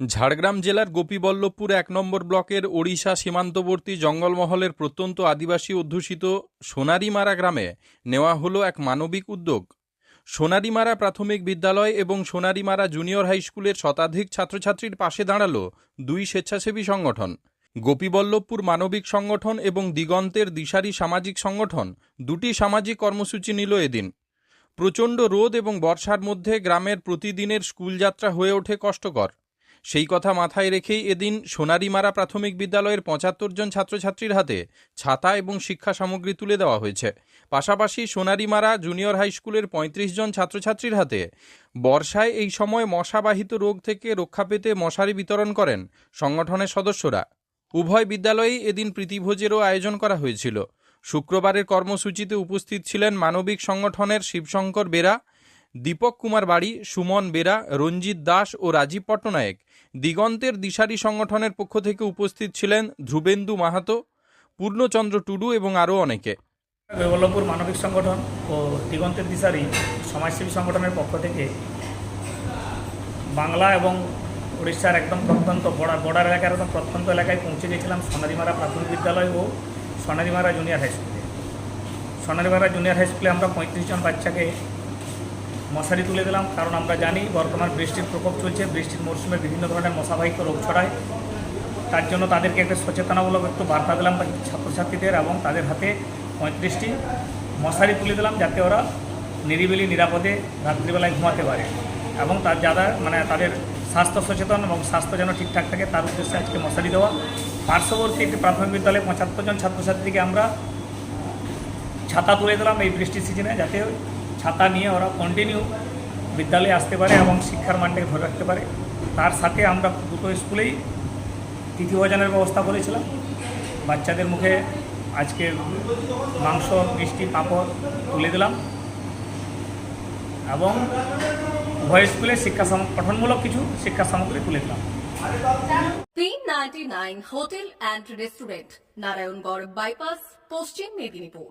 ঝাড়গ্রাম জেলার গোপীবল্লভপুর এক নম্বর ব্লকের ওড়িশা সীমান্তবর্তী জঙ্গলমহলের প্রত্যন্ত আদিবাসী অধ্যুষিত সোনারিমারা গ্রামে নেওয়া হলো এক মানবিক উদ্যোগ। সোনারিমারা প্রাথমিক বিদ্যালয় এবং সোনারিমারা জুনিয়র হাই স্কুলের শতাধিক ছাত্রছাত্রীর পাশে দাঁড়াল দুই স্বেচ্ছাসেবী সংগঠন। গোপীবল্লভপুর মানবিক সংগঠন এবং দিগন্তের দিশারি সামাজিক সংগঠন দুটি সামাজিক কর্মসূচি নিল এদিন। প্রচণ্ড রোদ এবং বর্ষার মধ্যে গ্রামের প্রতিদিনের স্কুলযাত্রা হয়ে ওঠে কষ্টকর। সেই কথা মাথায় রেখেই এদিন সোনারিমারা প্রাথমিক বিদ্যালয়ের পঁচাত্তর জন ছাত্রছাত্রীর হাতে ছাতা এবং শিক্ষা সামগ্রী তুলে দেওয়া হয়েছে। পাশাপাশি সোনারিমারা জুনিয়র হাই স্কুলের পঁয়ত্রিশ জন ছাত্রছাত্রীর হাতে বর্ষায় এই সময় মশাবাহিত রোগ থেকে রক্ষা পেতে মশারি বিতরণ করেন সংগঠনের সদস্যরা। উভয় বিদ্যালয়েই এদিন প্রীতিভোজেরও আয়োজন করা হয়েছিল। শুক্রবারের কর্মসূচিতে উপস্থিত ছিলেন মানবিক সংগঠনের শিবশঙ্কর বেরা, দীপক কুমার বাড়ি, সুমন বেরা, রঞ্জিত দাস ও রাজীব পট্টনায়ক। দিগন্তের দিশারি সংগঠনের পক্ষ থেকে উপস্থিত ছিলেন ধ্রুবেন্দু মাহাতো, পূর্ণচন্দ্র টুডু এবং আরও অনেকে। বল্লভপুর মানবিক সংগঠন ও দিগন্তের দিশারি সমাজসেবী সংগঠনের পক্ষ থেকে বাংলা এবং উড়িষ্যার একদম প্রত্যন্ত বর্ডার এলাকার একদম প্রত্যন্ত এলাকায় পৌঁছে গেছিলাম সোনারিমারা প্রাথমিক বিদ্যালয় ও সোনারিমারা জুনিয়র হাই স্কুলে। সোনারিমারা জুনিয়র হাই স্কুলে আমরা পঁয়ত্রিশ জন বাচ্চাকে মশারি তুলে দিলাম, কারণ আমরা জানি বর্তমান বৃষ্টির প্রকোপ চলছে, বৃষ্টির মরশুমে বিভিন্ন ধরনের মশাবাহিত রোগ ছড়ায়। তার জন্য তাদেরকে একটা সচেতনামূলক একটু বার্তা দিলাম ছাত্রছাত্রীদের এবং তাদের হাতে পঁয়ত্রিশটি মশারি তুলে দিলাম যাতে ওরা নিরিবিলি, নিরাপদে রাত্রিবেলায় ঘুমাতে পারে এবং তার যারা মানে তাদের স্বাস্থ্য সচেতন এবং স্বাস্থ্য যেন ঠিকঠাক থাকে, তার উদ্দেশ্যে আজকে মশারি দেওয়া। পার্শ্ববর্তী একটি প্রাথমিক বিদ্যালয়ে পঁচাত্তর জন ছাত্রছাত্রীকে আমরা ছাতা তুলে দিলাম এই বৃষ্টির সিজনে যাতে ছাতা নিয়ে ওরা কন্টিনিউ বিদ্যালয়ে আসতে পারে এবং শিক্ষার মানটাকে ধরে রাখতে পারে। তার সাথে আমরা দুটো স্কুলেই তিথি ভোজনের ব্যবস্থা করেছিলাম। বাচ্চাদের মুখে আজকে মাংস, মিষ্টি, পাঁপড় তুলে দিলাম। এবং উভয় স্কুলে শিক্ষা গঠনমূলক কিছু শিক্ষা সামগ্রী তুলে দিলাম। P99 hotel and restaurant Narayangarh bypass Paschim Medinipur